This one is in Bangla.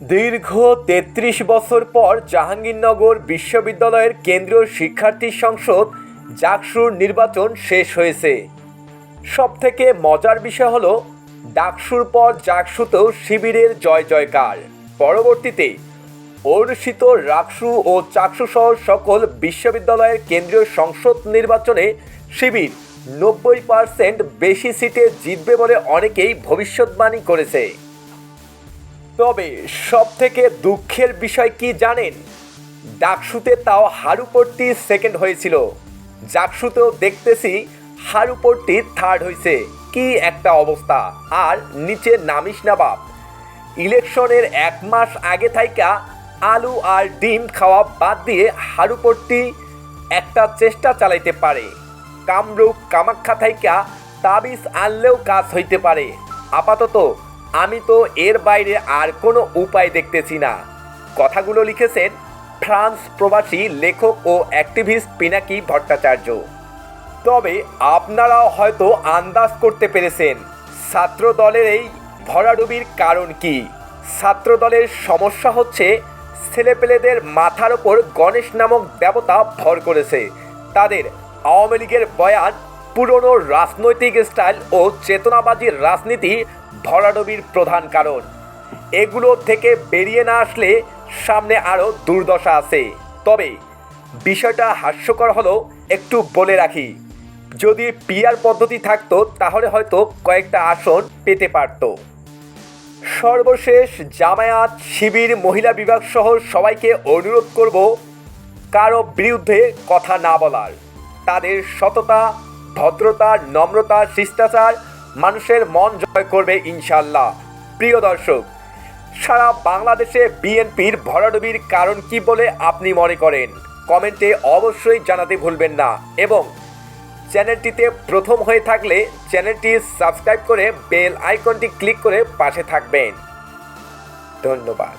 দীর্ঘ তেত্রিশ বছর পর জাহাঙ্গীরনগর বিশ্ববিদ্যালয়ের কেন্দ্রীয় শিক্ষার্থী সংসদ জাকসুর নির্বাচন শেষ হয়েছে। সবথেকে মজার বিষয় হলো, ডাকসুর পর জাকসুতেও শিবিরের জয় জয়কার। পরবর্তীতে অনুষ্ঠিত রাকসু ও চাকসু সহ সকল বিশ্ববিদ্যালয়ের কেন্দ্রীয় সংসদ নির্বাচনে শিবির নব্বই পার্সেন্ট বেশি সিটে জিতবে বলে অনেকেই ভবিষ্যৎবাণী করেছে। তবে সব থেকে দুঃখের বিষয় কি জানেন? ডাকসুতে তাও হারুপট্টি সেকেন্ড হয়েছিল। জাকসুতেও দেখতেছি হারুপট্টি থার্ড হয়েছে কি একটা অবস্থা। আর নিচে নামিস না বাপ। ইলেকশনের এক মাস আগে থাইকা আলু আর ডিম খাওয়া বাদ দিয়ে হারুপট্টি একটা চেষ্টা চালাইতে পারে। কামরূপ, কামাখ্যা থাইকা তাবিজ আনলেও কাজ হইতে পারে। আপাতত আমি তো এর বাইরে আর কোনো উপায় দেখতেছি না। কথাগুলো লিখেছেন ফ্রান্স প্রবাসী লেখক ও অ্যাক্টিভিস্ট পিনাকি ভট্টাচার্য। তবে আপনারাও হয়তো আন্দাজ করতে পেরেছেন ছাত্র দলের এই ভরাডুবির কারণ কি। ছাত্র দলের সমস্যা হচ্ছে ছেলেপেলেদের মাথার ওপর গণেশ নামক দেবতা ভর করেছে। তাদের আওয়ামী লীগের বয়ান পুরনো রাজনৈতিক স্টাইল ও চেতনাবাজির রাজনীতি ভরাডুবির প্রধান কারণ। এগুলো থেকে বেরিয়ে না আসলে সামনে আরও দুর্দশা আছে। তবে বিষয়টা হাস্যকর হলো একটু বলে রাখি, যদি পিয়ার পদ্ধতি থাকতো তাহলে হয়তো কয়েকটা আসন পেতে পারত। সর্বশেষ জামায়াত, শিবির, মহিলা বিভাগ সহ সবাইকে অনুরোধ করব, কারও বিরুদ্ধে কথা না বলার। তাদের সততা ভদ্রতা, নম্রতা, শিষ্টাচার, মানুষের মন জয় করবে ইনশাল্লাহ প্রিয় দর্শক, সারা বাংলাদেশে বিএনপির ভরাডুবির কারণ কি বলে আপনি মনে করেন? কমেন্টে অবশ্যই জানাতে ভুলবেন না এবং চ্যানেলটিতে প্রথম হয়ে থাকলে চ্যানেলটি সাবস্ক্রাইব করে বেল আইকনটি ক্লিক করে পাশে থাকবেন। ধন্যবাদ।